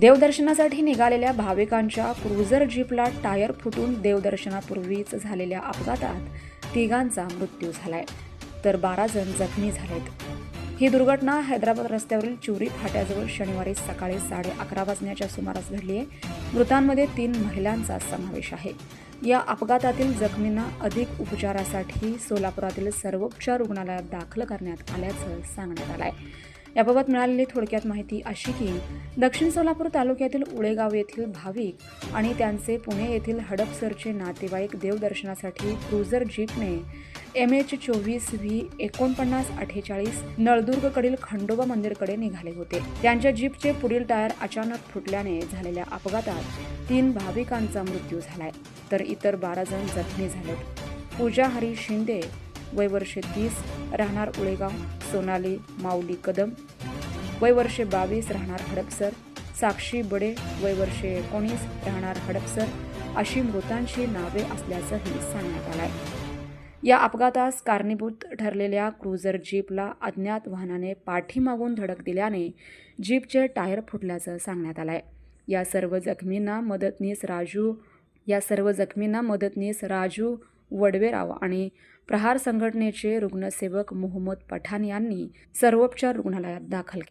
देवदर्शनासाठी निघालेल्या भाविकांच्या cruiser Jelepla tyre फुटून देवदर्शनापूर्वीच झालेल्या अपघातात तिघांचा मृत्यू झालाय. तर बारा जण जखमी झालेत. ही दुर्घटना हैदराबाद रस्त्यावरील चिवरी फाट्याजवळ शनिवारी सकाळी साडे अकरा वाजण्याच्या सुमारास घडली आहे. मृतांमध्ये तीन महिलांचा समावेश आहे. या अपघातातील जखमींना अधिक उपचारासाठी सोलापुरातील सर्वोपचार रुग्णालयात दाखल करण्यात आल्याचं सांगण्यात आलं आहे याबाबत मिळालेली थोडक्यात माहिती अशी की दक्षिण सोलापूर तालुक्यातील उळेगाव येथील भाविक आणि त्यांचे पुणे येथील हडपसरचे नातेवाईक देवदर्शनासाठी क्रुझर जीपने एम एच चोवीस व्ही एकोणपन्नास अठ्ठेचाळीस नळदुर्गकडील खंडोबा मंदिरकडे निघाले होते. त्यांच्या जीपचे पुढील टायर अचानक फुटल्याने झालेल्या अपघातात तीन भाविकांचा मृत्यू झालाय. तर इतर बारा जण जखमी झालेत. पूजा हरी शिंदे वय वर्षे तीस राहणार उळेगाव सोनाली माऊली कदम. वय वर्षे बावीस राहणार हडपसर. साक्षी बडे वय वर्षे एकोणीस राहणार हडपसर. अशी मृतांची नावे असल्याचंही सांगण्यात आलं आहे या अपघातास कारणीभूत ठरलेल्या क्रुझर जीपला अज्ञात वाहनाने पाठीमागून धडक दिल्याने जीपचे टायर फुटल्याचं सांगण्यात आलं आहे या सर्व जखमींना मदतनीस राजू या सर्व जखमींना मदतनीस राजू वडवेराव आणि प्रहार संघटनेचे रुग्णसेवक मोहम्मद पठाण यांनी सर्वोपचार रुग्णालयात दाखल केले.